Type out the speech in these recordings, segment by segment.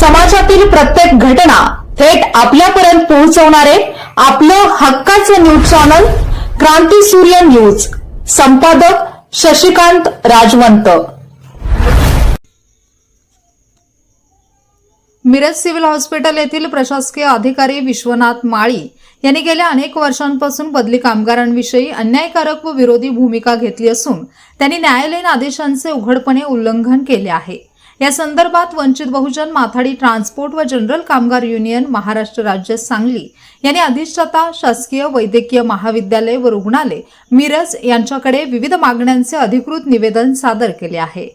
समाजातील प्रत्येक घटना थेट आपल्यापर्यंत पोहोचवणारे आपलं हक्काचं न्यूज चॅनल क्रांती सूर्य न्यूज. संपादक शशिकांत राजवंत. मिरज सिव्हिल हॉस्पिटल येथील प्रशासकीय अधिकारी विश्वनाथ माळी यांनी गेल्या अनेक वर्षांपासून बदली कामगारांविषयी अन्यायकारक व विरोधी भूमिका घेतली असून त्यांनी न्यायालयीन आदेशांचे उघडपणे उल्लंघन केले आहे. या संदर्भात वंचित बहुजन माथाडी ट्रान्सपोर्ट व जनरल कामगार युनियन महाराष्ट्र राज्य सांगली यांनी अधिष्ठाता शासकीय वैद्यकीय महाविद्यालय व रुग्णालय मिरज यांच्याकडे विविध मागण्यांचे अधिकृत निवेदन सादर केले आहे.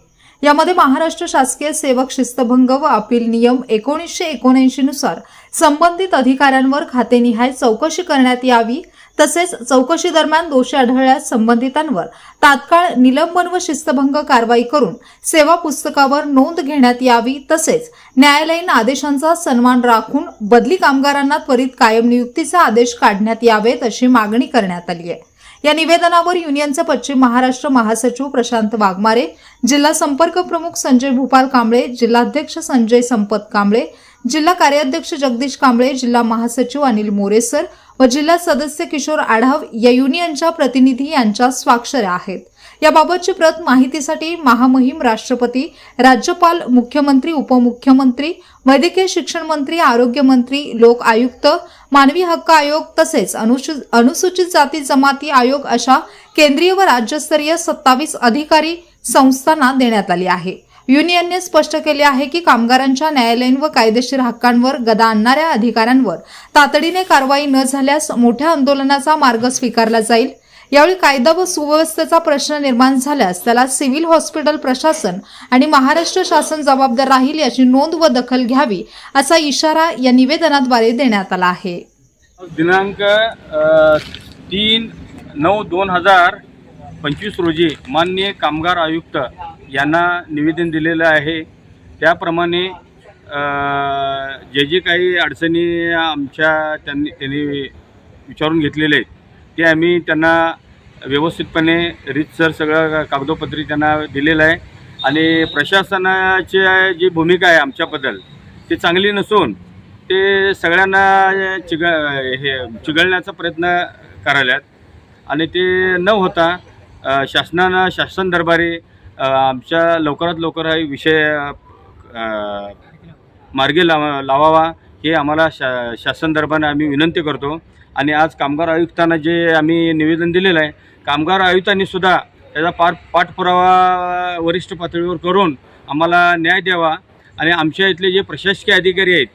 यामध्ये महाराष्ट्र शासकीय सेवक शिस्तभंग व अपील नियम एकोणीसशे एकोणऐंशी नुसार संबंधित अधिकाऱ्यांवर खातेनिहाय चौकशी करण्यात यावी तसेच चौकशी दरम्यान दोषी आढळल्यास संबंधितांवर तात्काळ निलंबन व शिस्तभंग कारवाई करून सेवा पुस्तकावर नोंद घेण्यात यावी. तसेच न्यायालयीन आदेशांचा सन्मान राखून बदली कामगारांना त्वरित कायम नियुक्तीचे आदेश काढण्यात यावेत अशी मागणी करण्यात आली आहे. या निवेदनावर युनियनचे पश्चिम महाराष्ट्र महासचिव प्रशांत वाघमारे जिल्हा संपर्क प्रमुख संजय भूपाल कांबळे जिल्हाध्यक्ष संजय संपत कांबळे जिल्हा कार्याध्यक्ष जगदीश कांबळे जिल्हा महासचिव अनिल मोरेसर व जिल्हा सदस्य किशोर आढाव या युनियनच्या प्रतिनिधी यांच्या स्वाक्षऱ्या आहेत. याबाबतची प्रत माहितीसाठी महामहिम राष्ट्रपती राज्यपाल मुख्यमंत्री उपमुख्यमंत्री वैद्यकीय शिक्षण मंत्री आरोग्यमंत्री लोक आयुक्त मानवी हक्क आयोग तसेच अनुसूचित जाती जमाती आयोग अशा केंद्रीय व राज्यस्तरीय सत्तावीस अधिकारी संस्थांना देण्यात आली आहे. युनियनने स्पष्ट केले आहे की कामगारांच्या न्यायालयीन व कायदेशीर हक्कांवर गदा आणणाऱ्या अधिकाऱ्यांवर तातडीने कारवाई न झाल्यास मोठ्या आंदोलनाचा मार्ग स्वीकारला जाईल. यावेळी कायदा व सुव्यवस्थेचा प्रश्न निर्माण झाल्यास त्याला सिव्हिल हॉस्पिटल प्रशासन आणि महाराष्ट्र शासन जबाबदार राहील याची नोंद व दखल घ्यावी असा इशारा या निवेदनाद्वारे देण्यात आला आहे. दिनांक तीन नऊ दोन हजार पंचवीस रोजी माननीय कामगार आयुक्त यांना निवेदन दिलेलं आहे. त्याप्रमाणे जे जे काही अडचणी आमच्या त्यांनी त्यांनी विचारून घेतलेले आहेत ते आम्ही त्यांना व्यवस्थितपणे रीतसर सगळं कागदोपत्री त्यांना दिलेलं आहे. आणि प्रशासनाची जी भूमिका आहे आमच्याबद्दल ती चांगली नसून ते सगळ्यांना चिग हे चिघळण्याचा प्रयत्न करायला आणि ते न होता शासनानं शासन दरबारी आमच्या लवकरात लवकर हा विषय मार्गी लावा लावावा हे आम्हाला शा शासन दरबाराने आम्ही विनंती करतो. आणि आज कामगार आयुक्तांना जे आम्ही निवेदन दिलेलं आहे कामगार आयुक्तांनी सुद्धा त्याचा पार पाठपुरावा वरिष्ठ पातळीवर करून आम्हाला न्याय द्यावा. आणि आमच्या इथले जे प्रशासकीय अधिकारी आहेत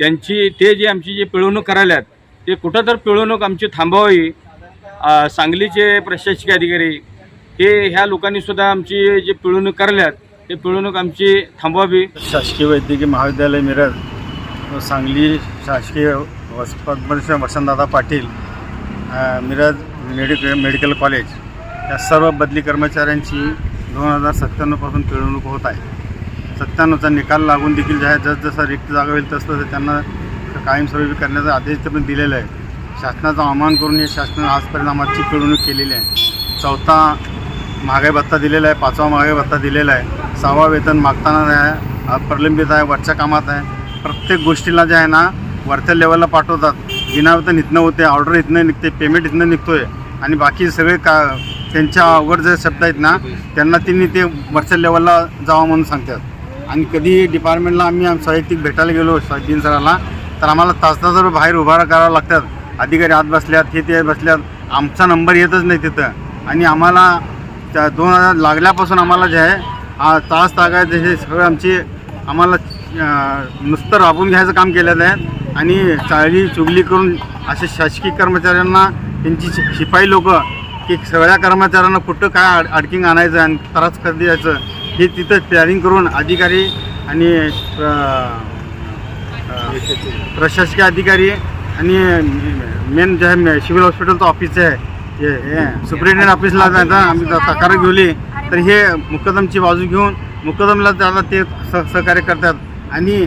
त्यांची ते जे आमची जे पिळवणूक करायल्यात ते कुठं तर पिळवणूक आमची थांबवावी सांगलीचे प्रशासकीय अधिकारी हे ह्या लोकांनी सुद्धा आमची जे पिळवणूक करल्यात ते पिळवणूक आमची थांबवावी. शासकीय वैद्यकीय महाविद्यालय मिरज सांगली शासकीय Padmashri Vasantdada Patil Miraj medic medical college या सर्व बदली कर्मचाऱ्यांची दोन हजार सत्त्याण्णवपासून पिळवणूक होत आहे. सत्त्याण्णवचा निकाल लागून देखील जे आहे जसजसा रिक्त जागा होईल तसं त्यांना कायमस्वरूपी करण्याचा आदेश पण दिलेला आहे. शासनाचा अवमान करून हे शासनानं आजपर्यंत आमची पिळवणूक केलेली आहे. चौथा महागाई भत्ता दिलेला आहे पाचवा महागाई भत्ता दिलेला आहे. सहावा वेतन मागताना आहे प्रलंबित आहे वरच्या कामात आहे. प्रत्येक गोष्टीला जे आहे ना वरच्या लेवलला पाठवतात. विनावेतन इथनं होते ऑर्डर इथनं निघते पेमेंट इथनं निघतो आहे आणि बाकी सगळे का त्यांच्या अवघड जे शब्द आहेत ना त्यांना त्यांनी ते वरच्या लेवलला जावं म्हणून सांगतात. आणि कधी डिपार्टमेंटला आम्ही साहित्यिक भेटायला गेलो दिन सराला तर आम्हाला तास तासभर बाहेर उभा करावं लागतात. अधिकारी आत बसल्यात हे ते बसल्यात. आमचा नंबर येतच नाही तिथं. आणि आम्हाला त्या दोन हजार लागल्यापासून आम्हाला जे आहे हा तास तागायचे हे सगळं आमची आम्हाला नुसतं राबून घ्यायचं काम केलेलं आहे. आणि चाळी चुगली करून असे शासकीय कर्मचाऱ्यांना त्यांची शि- शिपाई लोक की सगळ्या कर्मचाऱ्यांना कुठं काय अड अडकिंग आणायचं आणि त्रास कधी द्यायचं हे तिथं प्लॅनिंग करून अधिकारी आणि प्रशासकीय अधिकारी आणि मेन जे आहे सिव्हिल हॉस्पिटलचं ऑफिस आहे. सुप्रिटेंडंट ऑफिसला जायचं आम्ही तक्रार घेवली तर हे मुकदमची बाजू घेऊन मुकदमला त्याला ते सहकार्य करतात. आणि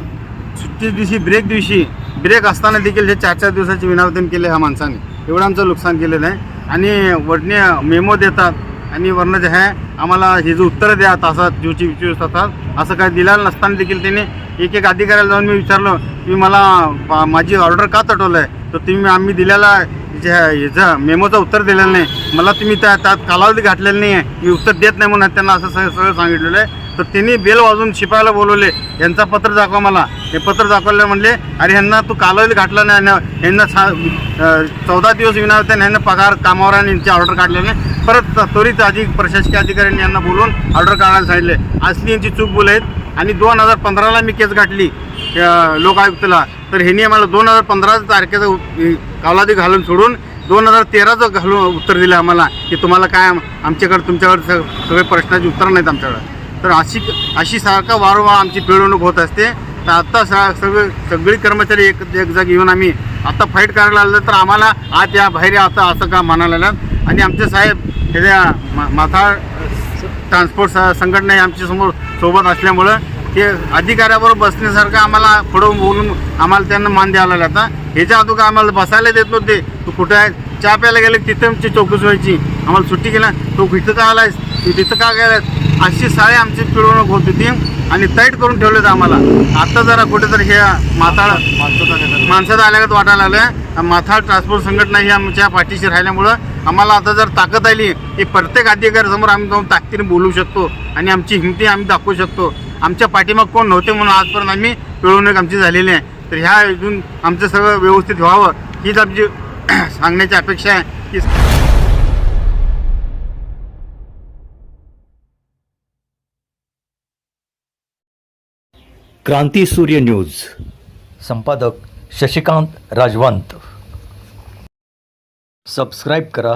सुट्टी दिवशी ब्रेक दिवशी ब्रेक असताना देखील हे चार चार दिवसाचे विनावदन केले ह्या माणसाने. एवढं आमचं नुकसान केलेलं आहे. आणि वडणे मेमो देतात. आणि वर्ण जे आहे आम्हाला हे जे उत्तरं द्या तासात जीवची विचारू तासात असं काय दिलेलं नसताना देखील त्यांनी एक एक अधिकाऱ्याला जाऊन मी विचारलं की मला माझी ऑर्डर का तटवलं आहे तर तुम्ही आम्ही दिलेला जे ह्याचा मेमोचं उत्तर दिलेलं नाही. मला तुम्ही त्या त्यात कालावधी घातलेला नाही आहे मी उत्तर देत नाही म्हणून त्यांना असं सगळं सगळं सांगितलेलं आहे. तर त्यांनी बेल वाजून शिपायला बोलवले. यांचा पत्र दाखवा मला. हे पत्र दाखवलं म्हणले अरे ह्यांना तू कालावधी घातला नाही. ह्यांना- ह्यांना सा चौदा दिवस विनावत्याने ह्यांना पगार कामावर आणि यांची ऑर्डर काढलेली नाही परत त्वरित अधिक प्रशासकीय अधिकाऱ्यांनी यांना बोलून ऑर्डर काढायला सांगितले. असली यांची चूक बोल आहेत. आणि दोन हजार पंधराला मी केस गाठली लोकायुक्तला तर ह्यांनी आम्हाला दोन हजार पंधरा तारखेचा उ- घालून सोडून दोन हजार तेराचं घालून उत्तर दिलं आम्हाला की तुम्हाला काय आमच्याकडं आमच्याकडे तुमच्याकडे सगळे प्रश्नाची उत्तरं नाहीत आमच्याकडं. तर अशी अशी सारखा वारंवार आमची पिळवणूक होत असते. तर आत्ता सा सगळे सगळी कर्मचारी एक एक जागी येऊन आम्ही आत्ता फाईट करायला आलं तर आम्हाला आत या बाहेर या आता असं का म्हणायला लागलं. आणि आमचे साहेब हे ज्या मा- माथाळ ट्रान्सपोर्ट स- संघटना आमच्यासमोर सोबत असल्यामुळं ते अधिकाऱ्याबरोबर बसण्यासारखं आम्हाला पुढं बोलून आम्हाला त्यांना मान द्यावा लागला आता ह्याच्या अगोदर आम्हाला बसायला देत नव्हते. तू कुठे आहे? चहा प्यायला गेले तिथं आमची चौकशी व्हायची. आम्हाला सुट्टी केला तो इथं का आलायस? तू तिथं का गेलायस? अशी साळे आमची पिळवणूक होत होती आणि टाईट करून ठेवलेत आम्हाला. आता जरा कुठेतरी हे माथाळ माणसात आल्यागत वाटायला आलं माथाळ ट्रान्सपोर्ट संघटना ही आमच्या पाठीशी राहिल्यामुळं आम्हाला आता जर ताकद आली की प्रत्येक अधिकाऱ्यासमोर आम्ही जाऊन ताकदीने बोलू शकतो आणि आमची हिमती आम्ही दाखवू शकतो. आमच्या पाठीमाग कोण नव्हते म्हणून आजपर्यंत आम्ही पिळवणूक आमची झालेली आहे. तर ह्या इथून आमचं सगळं व्यवस्थित व्हावं हीच आमची सांगण्याची अपेक्षा आहे. की क्रांती सूर्य न्यूज. संपादक शशिकांत राजवंत. सबस्क्राईब करा.